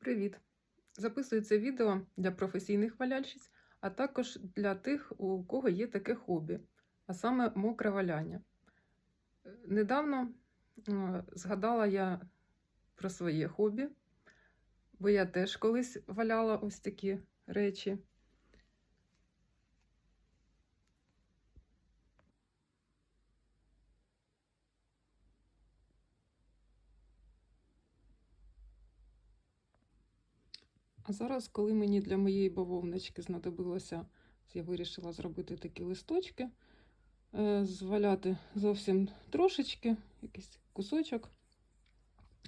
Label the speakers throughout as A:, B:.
A: Привіт! Записую це відео для професійних валяльщиць, а також для тих, у кого є таке хобі, а саме мокре валяння. Недавно е, згадала я про своє хобі, бо я теж колись валяла ось такі речі. А зараз, коли мені для моєї бавовнички знадобилося, я вирішила зробити такі листочки, е, зваляти зовсім трошечки, якийсь кусочок.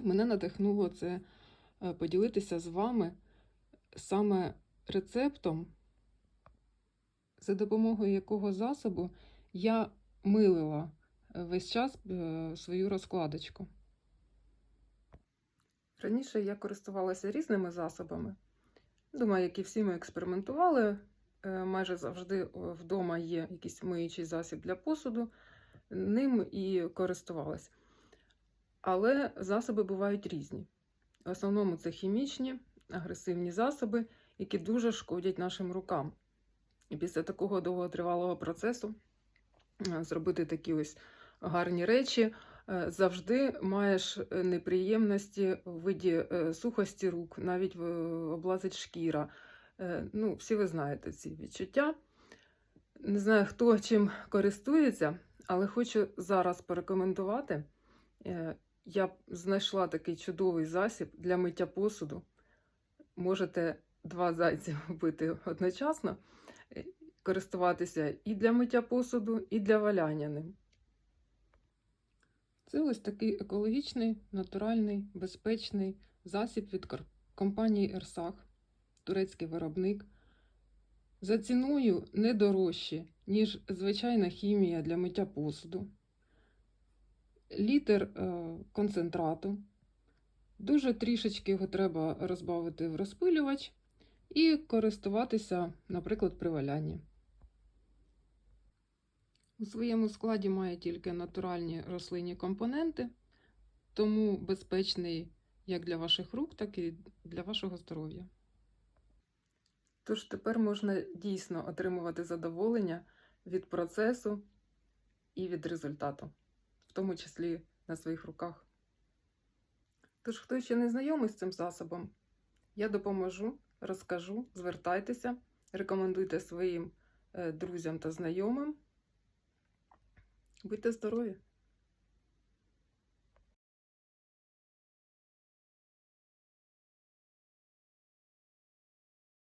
A: Мене надихнуло це е, поділитися з вами саме рецептом, за допомогою якого засобу я милила е, весь час свою розкладочку. Раніше я користувалася різними засобами. Думаю, як і всі ми експериментували. Е, Майже завжди е, вдома є якийсь миючий засіб для посуду, ним і користувалась. Але засоби бувають різні. В основному це хімічні, агресивні засоби, які дуже шкодять нашим рукам. І після такого довготривалого процесу е, зробити такі ось гарні речі завжди маєш е, неприємності в виді е, сухості рук, навіть облазить шкіра. Е, Ну, всі ви знаєте ці відчуття. Не знаю, хто чим користується, але хочу зараз порекомендувати. Е, Я знайшла такий чудовий засіб для миття посуду. Можете два зайці вбити одночасно, е, користуватися і для миття посуду, і для валяння ним. Це ось такий екологічний, натуральний, безпечний засіб від компанії Ерсах, турецький виробник. За ціною не дорожче, ніж звичайна хімія для миття посуду. Літр е, концентрату. Дуже трішечки його треба розбавити в розпилювач і користуватися, наприклад, при валянні. У своєму складі має тільки натуральні рослинні компоненти, тому безпечний як для ваших рук, так і для вашого здоров'я. Тож тепер можна дійсно отримувати задоволення від процесу і від результату, в тому числі на своїх руках. Тож, хто ще не знайомий з цим засобом, я допоможу, розкажу, звертайтеся, рекомендуйте своїм е, друзям та знайомим. Будьте здорові!